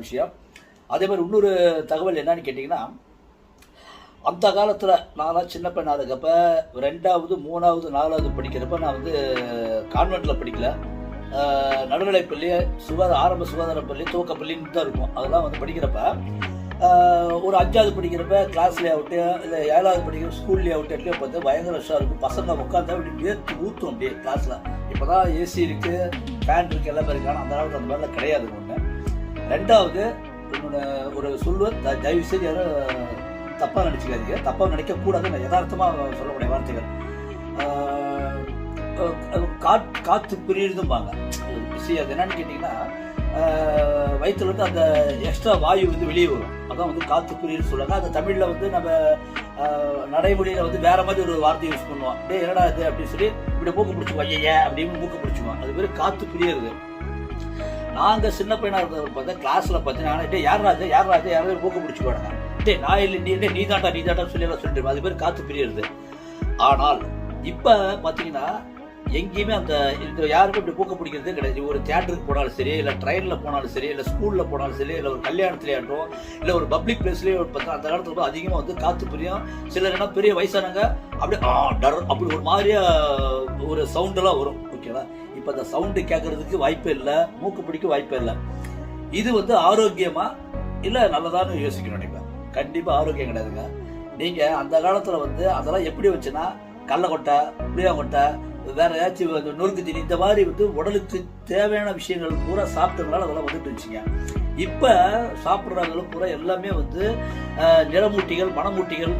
விஷயம். அதே மாதிரி இன்னொரு தகவல் என்னன்னு கேட்டிங்கன்னா அந்த காலத்தில் நான்லாம் சின்ன பையனாக இருக்கப்ப ரெண்டாவது மூணாவது நாலாவது படிக்கிறப்ப நான் வந்து கான்வெண்ட்டில் படிக்கல. நடுநிலைப்பள்ளி சுகாதார ஆரம்ப சுகாதார பள்ளி துவக்கப்பள்ளின்னு தான் இருக்கும். அதெல்லாம் வந்து படிக்கிறப்ப ஒரு அஞ்சாவது படிக்கிறப்ப கிளாஸ்லேயே அவுட்டு இல்லை ஏழாவது படிக்கிற ஸ்கூல் ஆகட்டும் எட்லேயே பார்த்து பயங்கர ரஷ்ஷாக இருக்கும். பசங்க உட்காந்து அப்படி வேர்த்து ஊற்றும் அப்படியே கிளாஸில் இப்போ தான் ஏசி இருக்குது ஃபேன் இருக்குது எல்லாமே இருக்கு. ஆனால் அந்த காலத்தில் அந்த மாதிரிலாம் கிடையாது ஒன்று ரெண்டாவது இன்னொன்று ஒரு சொல்லுவேன் த- தயவு செய்து யாரும் தப்பாக நினச்சிக்காதீங்க. தப்பாக நினைக்கக்கூடாது நான் யதார்த்தமாக சொல்லக்கூடிய வார்த்தைகள். காற்று காற்று பிரியுதும்பாங்க. விஷயம் அது என்னன்னு கேட்டிங்கன்னா வயிற்றுல இருந்து அந்த எக்ஸ்ட்ரா வாயு வந்து வெளியே வரும். அதான் வந்து காற்று பிரியுன்னு சொல்லுவாங்க. அது தமிழில் வந்து நம்ம நடைமுறையில் வந்து வேற மாதிரி ஒரு வார்த்தை யூஸ் பண்ணுவோம். டே என்னடா இது? அப்படின்னு சொல்லி இப்படி மூக்கு பிடிச்சி ஐயா அப்படின்னு மூக்கு பிடிச்சிக்குவோம் அது பேர் காற்று பிரியுறது. நாங்கள் சின்ன பையனாக இருந்தவர் பார்த்தா கிளாஸில் பார்த்தீங்கன்னா யார் ராஜா யார் ராஜா இது? யாராவது பிடிச்சி பிடிச்சிக்கோங்க டே நான் இல்லை நீ இல்லை நீ தாண்டா நீ தாண்டா சொல்லி எல்லாம் சொல்லிட்டு அது பேர் காத்து பிரியுறது. ஆனால் இப்போ பார்த்தீங்கன்னா எங்கேயுமே அந்த இந்த யாருக்கும் இப்படி பூக்க பிடிக்கிறதே கிடையாது. ஒரு தியேட்டருக்கு போனாலும் சரி இல்லை ட்ரெயினில் போனாலும் சரி இல்லை ஸ்கூலில் போனாலும் சரி இல்லை ஒரு கல்யாணத்துலையாட்டும் இல்லை ஒரு பப்ளிக் பிளேஸ்லேயே பார்த்தா அந்த காலத்தில் வந்து அதிகமாக வந்து காற்று புரியும். சிலர் என்ன பெரிய வயசானவங்க அப்படியே ஆ டர் அப்படி ஒரு மாதிரியா ஒரு சவுண்டெல்லாம் வரும். ஓகேவா இப்போ அந்த சவுண்டு கேட்கறதுக்கு வாய்ப்பே இல்லை மூக்கு பிடிக்க வாய்ப்பே இல்லை. இது வந்து ஆரோக்கியமா? இல்லை நல்லதான்னு யோசிக்கணும் நினைப்பேன் கண்டிப்பாக ஆரோக்கியம் கிடையாதுங்க. நீங்கள் அந்த காலத்தில் வந்து அதெல்லாம் எப்படி வச்சுன்னா கடலக்கொட்டை புளியாங்கொட்டை வேற ஏதாச்சும் இந்த நொறுக்கு தீனி இந்த மாதிரி வந்து உடலுக்கு தேவையான விஷயங்கள் பூரா சாப்பிட்டதுனால அதெல்லாம் வந்துட்டு வச்சுங்க இப்போ சாப்பிட்றவங்களும் பூரா எல்லாமே வந்து நிறமூட்டிகள் மனமூட்டிகள்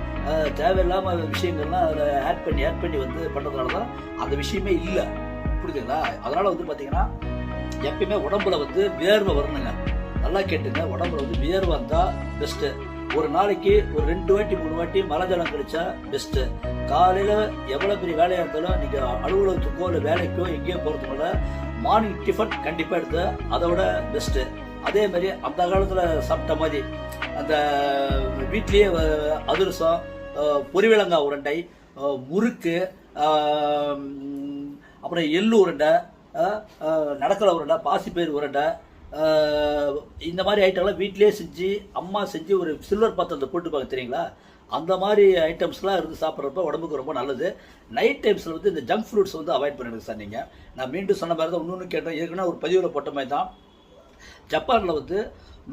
தேவையில்லாமல் விஷயங்கள்லாம் அதில் ஆட் பண்ணி ஆட் பண்ணி வந்து பண்ணுறதுனால தான் அந்த விஷயமே இல்லை. புரியுதுங்களா? அதனால் வந்து பார்த்தீங்கன்னா எப்பயுமே உடம்புல வந்து வேர்வை வரணுங்க. நல்லா கேட்டுங்க. உடம்புல வந்து வேர்வை வந்தால் பெஸ்ட்டு ஒரு நாளைக்கு ஒரு ரெண்டு வாட்டி மூணு வாட்டி மழை ஜலம் கழிச்சா பெஸ்ட்டு காலையில் எவ்வளோ பெரிய வேலையாக இருந்தாலும் நீங்கள் அலுவலகத்துக்கோ இல்லை வேலைக்கோ எங்கேயோ போகிறதுனால மார்னிங் டிஃபன் கண்டிப்பாக எடுத்து அதை விட பெஸ்ட்டு அதே மாதிரி அந்த காலத்தில் சாப்பிட்ட மாதிரி அந்த வீட்லேயே அதிரசம் அஹ், பொரிவிலங்காய் உருண்டை முறுக்கு அப்புறம் எள்ளு உருண்டை நடக்கிற உருண்டை பாசிப்பயிர் உருண்டை இந்த மாதிரி ஐட்டம்லாம் வீட்டிலேயே செஞ்சு அம்மா செஞ்சு ஒரு சில்வர் பாத்திரத்தை போட்டு பார்க்க தெரியுங்களா? அந்த மாதிரி ஐட்டம்ஸ்லாம் இருந்து சாப்பிட்றப்ப உடம்புக்கு ரொம்ப நல்லது. நைட் டைம்ஸில் வந்து இந்த ஜங்க் ஃப்ரூட்ஸ் வந்து அவாய்ட் பண்ணிடுங்க சார் நீங்கள் நான் மீண்டும் சொன்ன மாதிரி தான் இன்னொன்று கேட்டேன். ஏற்கனவே ஒரு பதிவில் போட்ட மாதிரி தான். ஜப்பானில் வந்து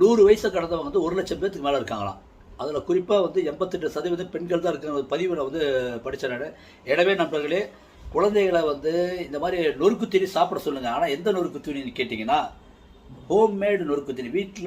நூறு வயசு கடந்தவங்க வந்து ஒரு லட்சம் பேத்துக்கு மேலே இருக்காங்களாம். அதில் குறிப்பாக வந்து எண்பத்தெட்டு சதவீதம் பெண்கள் தான் இருக்கிற பதிவு நான் வந்து படித்தேன் நான். எனவே நண்பர்களே குழந்தைகளை வந்து இந்த மாதிரி நொறுக்கு தீனி சாப்பிட சொல்லுங்கள் ஆனால் எந்த நொறுக்கு தீனின்னு கேட்டிங்கன்னா ஹோம்மேடு நொறுக்கு தீனி வீட்டில்